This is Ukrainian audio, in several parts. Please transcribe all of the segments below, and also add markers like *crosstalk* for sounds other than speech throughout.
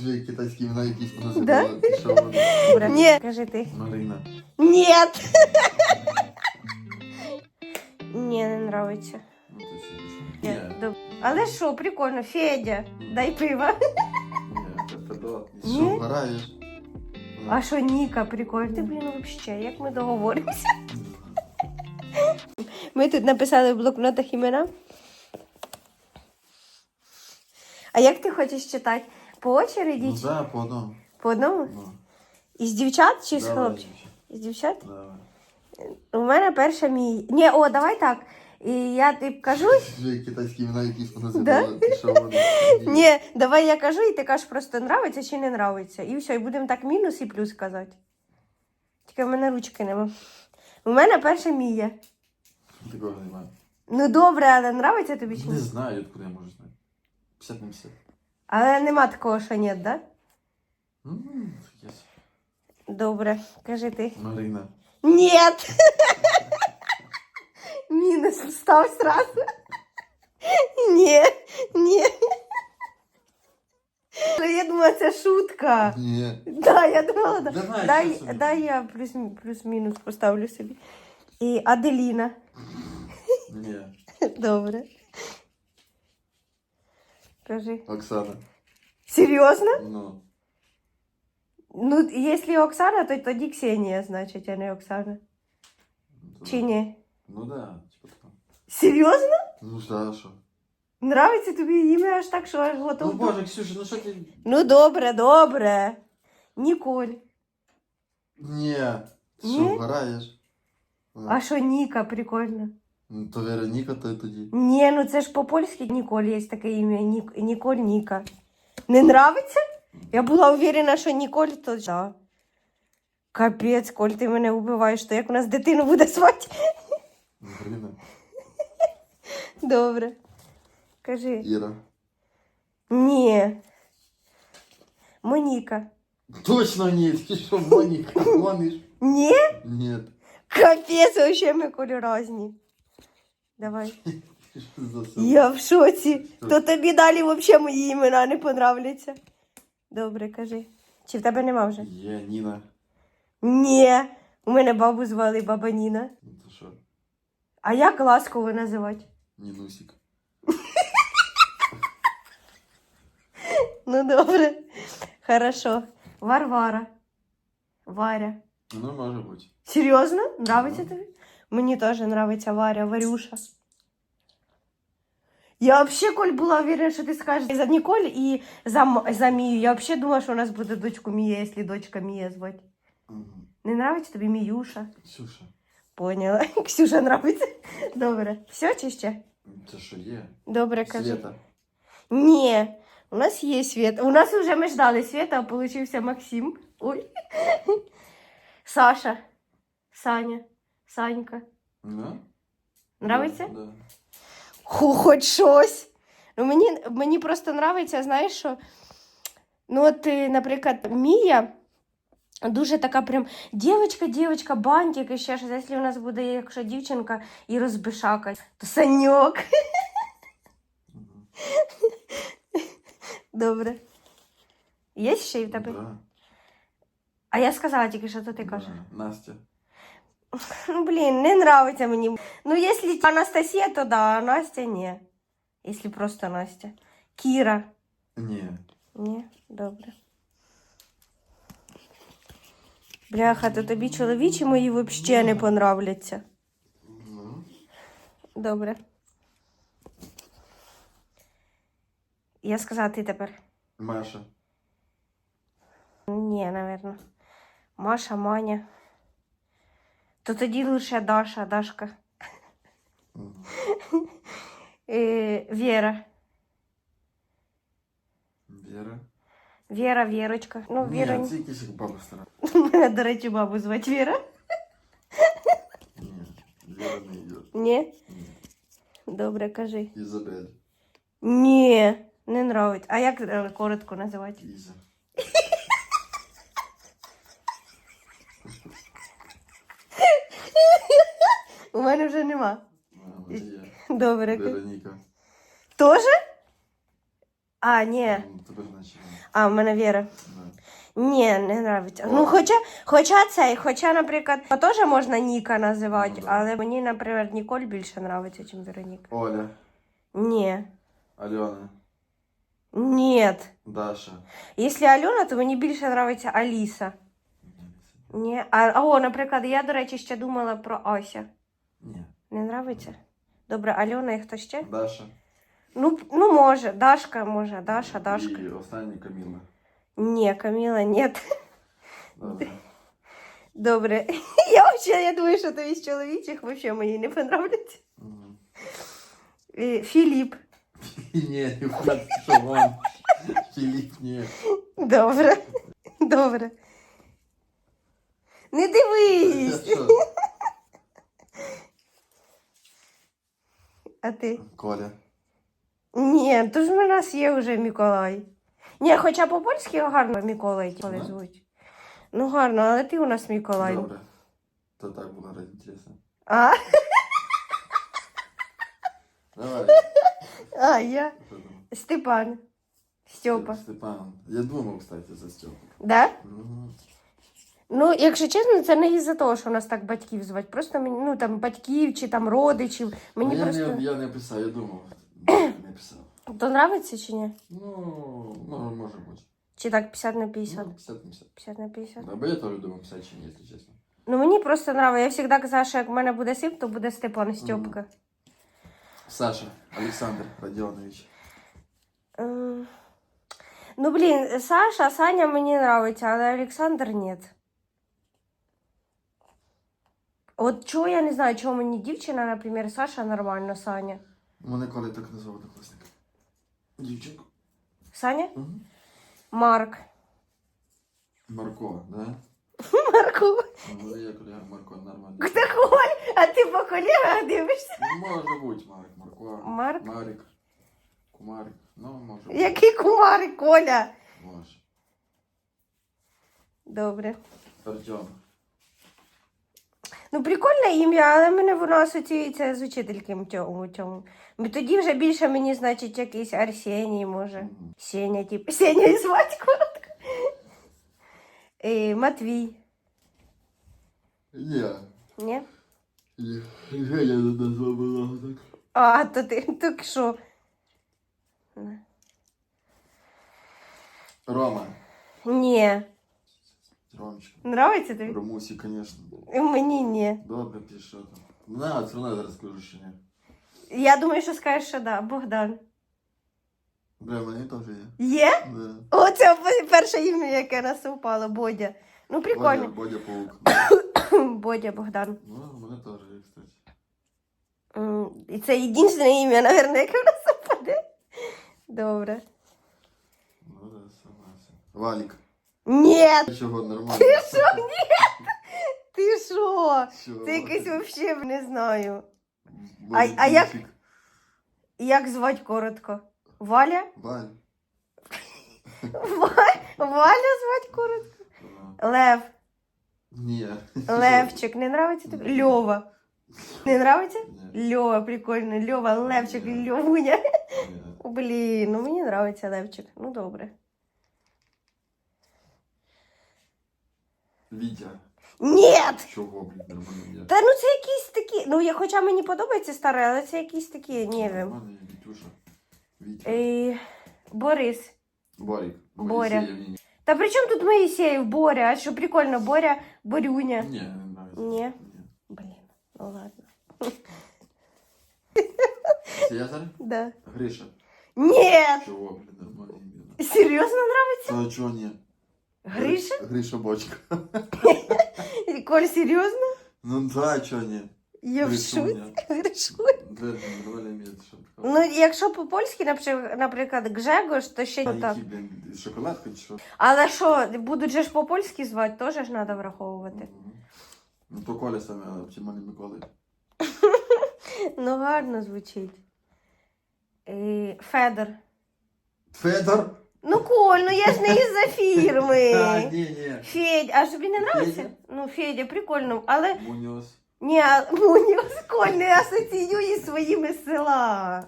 Вже китайські імена якісь Да? поназивали. Ти що воно? Ні. Кажи ти. Марина. Нет. *laughs* Ні, не нравиться. Ну, то ще. Ні. Ні, доб- Але що, прикольно, Федя, дай пива. ні, це. Ти Ні? Що. А що Ніка, прикольно. Ти, блін, взагалі, як ми договоримося? Ми тут написали в блокнотах імена. А як ти хочеш читати? По очереді? Ну чи да, по одному. По одному? Ну, Із дівчат чи з давай, хлопців? Із дівчат? Давай. У мене перша мій. Ні, о, давай так. І я тобі кажу. Вже китайські імена якісь поназивали. Ти що? *laughs* Ні, давай я кажу, і ти кажеш просто нравиться чи не нравиться. І все, і будемо так мінус і плюс казати. Тільки в мене ручки нема. У мене перша мія. Такого немає. Ну добре, але нравиться тобі чи Не ні? знаю, откуда я можу знати. 50 на 50. Але нема такого, що ні, да? Добре, кажи ти. Марина. Нет! Мінус став сразу. Ні, ні. Ну, Я думала, це шутка. Ні. Да, я думала, да. Давай, дай, собі. дай я плюс, плюс-мінус поставлю собі. І Аделіна. Ні. Добре. Кажи. Оксана. Серйозно? Ну. Ну, якщо Оксана, то тоді Ксенія, значить, а не Оксана. то- Чи ні? Ну да, типа такого. Серйозно? Ну да, що? Нравиться тобі ім'я аж так, що аж Ну готово. боже, Ксюша, ну що ти. Ну, добре, добре. Ніколь. Ні. Ти Ні? що, граєш? А що Ніка, прикольно. Ну, то Вероніка, то й тоді. Ні, ну це ж по-польськи Ніколь є таке ім'я. Нік... Ніколь Ніка. Не нравиться? Я була уверена, що Ніколь то да. Капець, Коль, ти мене вбиваєш, то як у нас дитину буде звати? Марина. Добре. Кажи. Іра. Ні. Моніка. Точно ні, ти що, Моніка, гониш? Ні? Ні. Капець, вообще ми колі разні. Давай. *laughs* Я в шоці. То тобі далі взагалі мої імена не понравляться. Добре, кажи. Чи в тебе нема вже? Є, Ніна. Ні. У мене бабу звали баба Ніна. Ну то що? А як ласково називати? Нінусік. *laughs* Ну добре. Хорошо. Варвара. Варя. Ну, може бути. Серйозно? Нравиться тобі? Мені теж нравиться Варя, Варюша. Я взагалі, Коль, була уверена, що ти скажеш за Ніколь і за, М- за Мію. Я взагалі думала, що у нас буде дочку Мія, якщо дочка Мія звати. Мгм. Не нравиться тобі Міюша? Ксюша. Поняла. *laughs* Ксюша нравиться. Добре. Все чи ще? Це що є? Добре, кажи. Света. Ні, у нас є Света. У нас вже ми ждали Света, а получився Максим. Ой. *laughs* Саша. Саня. Санька. Да? Нравиться? Да. Хоч щось. Ну, мені, мені просто нравиться, знаєш, що. Ну, от, наприклад, Мія дуже така прям дівчинка, дівчинка, бантик і ще щось. Якщо у нас буде, якщо дівчинка і розбишака, то саньок. Добре. Є ще й в тебе? Да. А я сказала тільки, що то ти кажеш. Да. Настя. *laughs* Блін, не нравиться мені. Ну, якщо Анастасія, то да, а Настя ні. Якщо просто Настя. Кіра. Ні. Ні, добре. Бляха, то тобі чоловічі мої взагалі не понравляться. Добре. Я сказала ти тепер. Маша. Ні, напевно. Маша, Маня. То тоді лише Даша, Дашка. Мгм. Е, Віра. Віра. Віра, Вірочка. Ну, Віра. Ні, це якісь як баба стара. Мене, до речі, бабу звати Віра. Ні. Віра не йде. Ні? Ні. Добре, кажи. Ізабель. Ні, не нравиться. А як е, коротко називати? Іза. У мене вже нема. А, є. Добре. Вероніка. Тоже? А, ні. Ну, Тебе. А, в мене Віра. Да. Ні, не нравиться. Ну, хоча, хоча цей, хоча, наприклад, теж можна Ніка називати, Ну, да. але мені, наприклад, Ніколь більше нравиться, ніж Вероніка. Оля, Ні. Альона, Ні. Даша. Якщо Альона, то мені більше нравиться Аліса. Ні. А, а о, наприклад, я, до речі, ще думала про Ася. Ні. Не нравиться? Добре, Альона і хто ще? Даша. Ну, ну може, Дашка, може, Даша, Дашка. І останній Каміла. Ні, Каміла, ні. Добре. Добре. *laughs* Я взагалі, я думаю, що тобі з чоловічих взагалі мені не понравляться. Мгм. Е, Філіп. Ні, ніхуя, ти що вон. Філіп, *laughs* ні. Добре. Добре. Не дивись. А ти? Коля. Ні, то ж у нас є вже Миколай. Ні, хоча по-польськи гарно Миколай коли звуть. Ну гарно, але ти у нас Миколай. Добре. То так було ради інтересно. А? Давай. а, я Степан. Степа. Степан. Я думав, кстати, за Степу. Да? Мгм. Ну, якщо чесно, це не із-за того, що у нас так батьків звати. Просто мені, ну там батьків чи там родичів. Мені Ну, я, просто. не, я не писав, я думав. *coughs* Не писав. То нравиться чи ні? Ну, ну, може бути. Чи так 50 на 50? Ну, 50 на 50. 50 на 50. Або я теж думав 50 чи ні, якщо чесно. Ну мені просто нравиться. Я завжди казала, що як в мене буде син, то буде Степан Стьопка. Саша, Олександр Родіонович. Ем, Ну, блін, Саша, Саня мені нравиться, але Олександр ні. От чого я не знаю, чого мені дівчина, наприклад, Саша нормально, Саня. Мене коли так назвав однокласник. Дівчинку. Саня? Угу. Марк. Марко, да? *laughs* Марку. Ну, я колега Марко, нормально. Такой, а ти по колегах дивишся? Ну, може бути, Марк, Марко. Марк? Марик. Кумарик. Ну, може бути. Який кумар, Коля? Може. Добре. Артем. Ну, прикольне ім'я, але мене воно асоціюється з учительком цьому. цьому. Тоді вже більше мені, значить, якийсь Арсеній, може. Сеня, типу. Сеня і звати коротко. І Матвій. Ні. Ні? Ні. Я не назвав було так. А, то ти так що? Рома. Ні. Ромчик. Нравиться тобі? Ромусі, звісно. Мені ні. Добре, ти що там. На, все одно я зараз скажу, що ні. Я думаю, що скажеш, що да, Богдан. Бля, в мене теж є. Є? Да. Оце перше ім'я, яке нас упало, Бодя. Ну, Бодя, прикольно. Бодя Паук. *coughs* Бодя Богдан. Ну, в мене теж є, кстати. М, І це єдине ім'я, мабуть, яке в нас *laughs* упаде. Добре. Ну, да, согласен. Валік. Ні, Чого, нормально. ти що? Ні. Ти що? Чого? Це якийсь взагалі не знаю. Може, а як-. Як звати коротко? Валя? Валь. Ва- Валя звати коротко? Лев. Ні. Левчик. Не нравиться тобі? Льова. Не нравиться? Ні. Льова, прикольно. Льова, Левчик, Льовуня. Ні. Блін, ну мені нравиться Левчик. Ну добре. Вітя. Ні! Чого, блін, нормально є. Та ну це якісь такі. Ну, я, хоча мені подобається старе, але це якісь такі, не wiem. Нормально є, Вітюша. Вітя. Е, Борис. Борік. Боря. Та при чому тут Моїсеєв, Боря? А що прикольно, Боря, Борюня. Ні, не нравится. Ні. Блін, ну ладно. Цезар? Да. Гриша. Ні! Чого, блін, нормально. Серйозно нравиться? Та чого ні? Гриша? Гриша Бочка. *laughs* Коль, серйозно? Ну да, чого ні? Я в таке. *laughs* Ну, якщо по-польськи, наприклад, Гжегош, то ще не так. шоколадка чи що? Але що, будуть же ж по-польськи звати, теж ж треба враховувати. Ну то Коля саме оптимальний Миколи. *laughs* Ну, гарно звучить. Федор. Федор? Ну, Коль, ну я ж не із-за *laughs* А, фірми. ні, ні. Федя, а тобі не нравиться? Федя? Ну, Федя, прикольно, але Муньос. ні, *laughs* Муніос Коль не асоціює своїми села.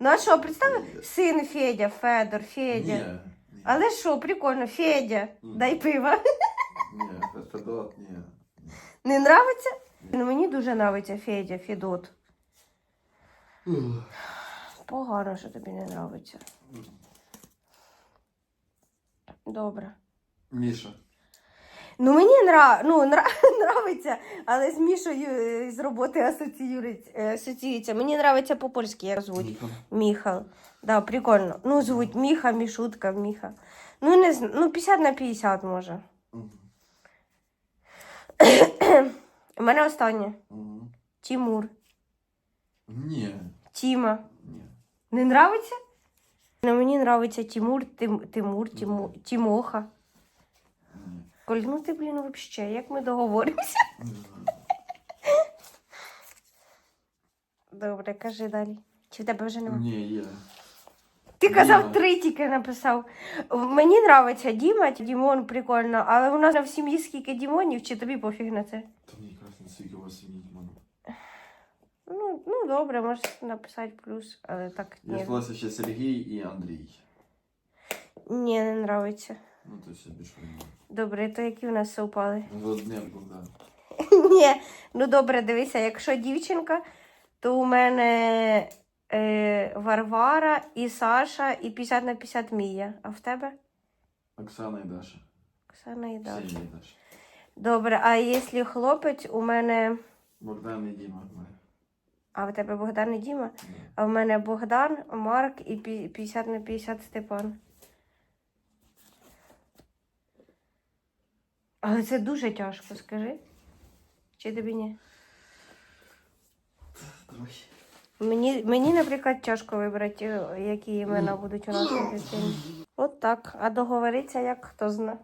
Ну а що, представи, син Федя, Федор, Федя. Ні. ні. Але що, прикольно, Федя, Мгм. дай пива. Ні, Федот, ні. Не нравиться? Ну мені дуже нравиться Федя, Федот. Погано, що тобі не нравиться. Добре. Міша. Ну мені нра... ну, нра... *laughs* нравиться, але з Мішою е, з роботи асоціюється. е, асоціюється. Мені нравиться по-польськи, як звуть. Ніко. Міхал. Да, прикольно. Ну, звуть Міха, Мішутка, Міха. Ну, не знаю, ну 50 на 50 може. Мгм. *coughs* У мене останнє. Мгм. Тімур. Ні. Тіма. Ні. Не нравиться? Ну, мені нравиться Тимур, Тим, Тимур, Тиму, Тімоха. Ні. Коль, ну ти, блін, вообще, як ми договоримося? Добре, кажи далі. Чи в тебе вже немає? Ні, є. Ти казав три тільки написав. Мені нравиться Діма, Дімон прикольно, але у нас в сім'ї скільки Дімонів, чи тобі пофіг на це? Та мені якраз не скільки у вас сім'ї Дімонов. Ну, ну добре, можеш написати плюс, але так Є ні. власне ще Сергій і Андрій. Ні, не нравиться. Ну, то ще більше ні. Добре, то які у нас совпали? Водненко, да. *laughs* Ні, ну добре, дивися, якщо дівчинка, то у мене е, Варвара і Саша, і 50 на 50 Мія. А в тебе? Оксана і Даша. Оксана і Даша. Ксенія і Даша. Добре, а якщо хлопець, у мене. Богдан і Діма. Ми. А в тебе Богдан і Діма? А в мене Богдан, Марк і пі- 50 на 50 Степан. Але це дуже тяжко, скажи. Чи тобі ні? Трохи. Мені, мені, наприклад, тяжко вибрати, які імена будуть у нас на дитині. От так. А договоритися, як хто зна.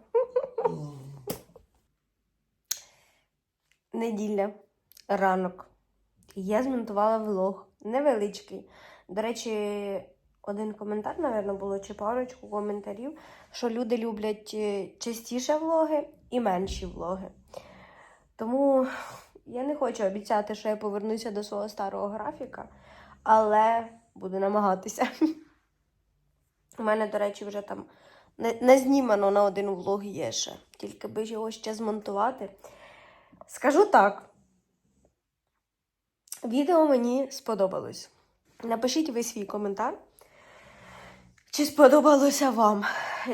Неділя. Ранок. Я змонтувала влог. Невеличкий. До речі, один коментар, напевно, було, чи парочку коментарів, що люди люблять е, частіше влоги і менші влоги. Тому я не хочу обіцяти, що я повернуся до свого старого графіка, але буду намагатися. У мене, до речі, вже там не, не знімано на один влог є ще, тільки би його ще змонтувати. Скажу так. Відео мені сподобалось. Напишіть ви свій коментар. Чи сподобалося вам?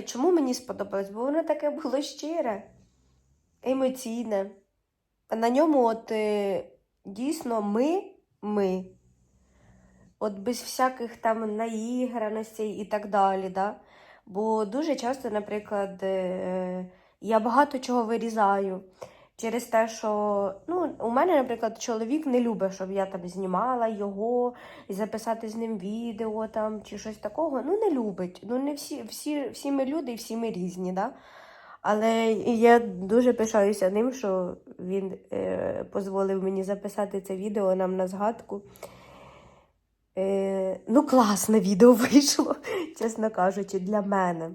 Чому мені сподобалось? Бо воно таке було щире, емоційне. На ньому, от е, дійсно, ми, ми. От без всяких там наіграностей і так далі. Да? Бо дуже часто, наприклад, е, я багато чого вирізаю. Через те, що ну, у мене, наприклад, чоловік не любить, щоб я там знімала його і записати з ним відео там чи щось такого. Ну, не любить. Ну, не всі, всі, всі ми люди і всі ми різні, да? Але я дуже пишаюся ним, що він е, дозволив мені записати це відео нам на згадку. Е, ну, класне відео *laughs* вийшло, чесно кажучи, для мене.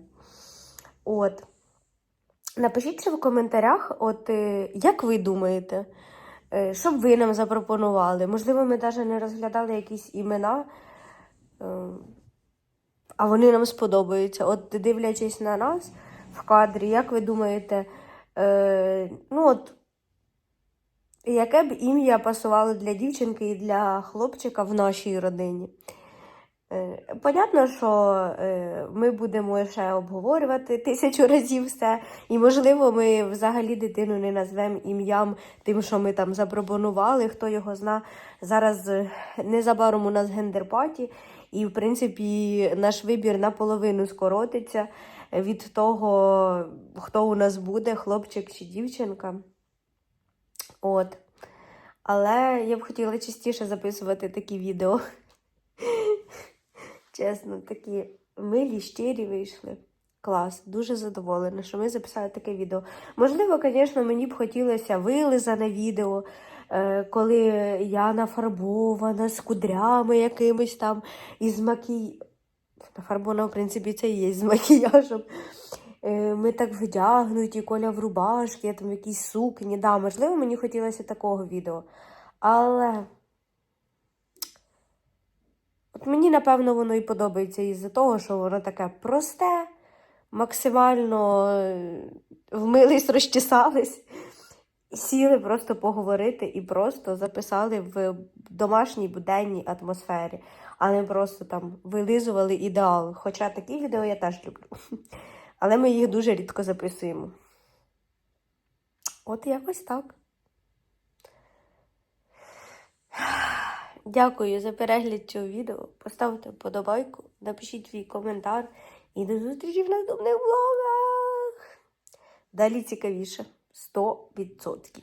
От. Напишіть в коментарях, от е, як ви думаєте, е, що б ви нам запропонували? Можливо, ми навіть не розглядали якісь імена, е, а вони нам сподобаються. От дивлячись на нас в кадрі, як ви думаєте, ну от, яке б ім'я пасувало для дівчинки і для хлопчика в нашій родині? Е, Понятно, що е, ми будемо ще обговорювати тисячу разів все, і, можливо, ми взагалі дитину не назвемо ім'ям тим, що ми там запропонували, хто його зна. Зараз е, незабаром у нас гендерпаті, і, в принципі, наш вибір наполовину скоротиться від того, хто у нас буде, хлопчик чи дівчинка. От. Але я б хотіла частіше записувати такі відео. Чесно, такі милі, щирі вийшли. Клас, дуже задоволена, що ми записали таке відео. Можливо, звісно, мені б хотілося вилизане відео, е, коли я нафарбована з кудрями якимись там, із макій... Нафарбована, в принципі, це і є з макіяжем. Е, Ми так вдягнуті, коля в рубашки, я там в якійсь сукні. Да, можливо, мені хотілося такого відео. Але. От мені, напевно, воно і подобається із-за того, що воно таке просте, максимально е, вмились, розчесались. Сіли просто поговорити і просто записали в домашній буденній атмосфері, а не просто там вилизували ідеал. Хоча такі відео я теж люблю. Але ми їх дуже рідко записуємо. От якось так. Дякую за перегляд цього відео. Поставте вподобайку, напишіть свій коментар і до зустрічі в наступних влогах. Далі цікавіше. 100%.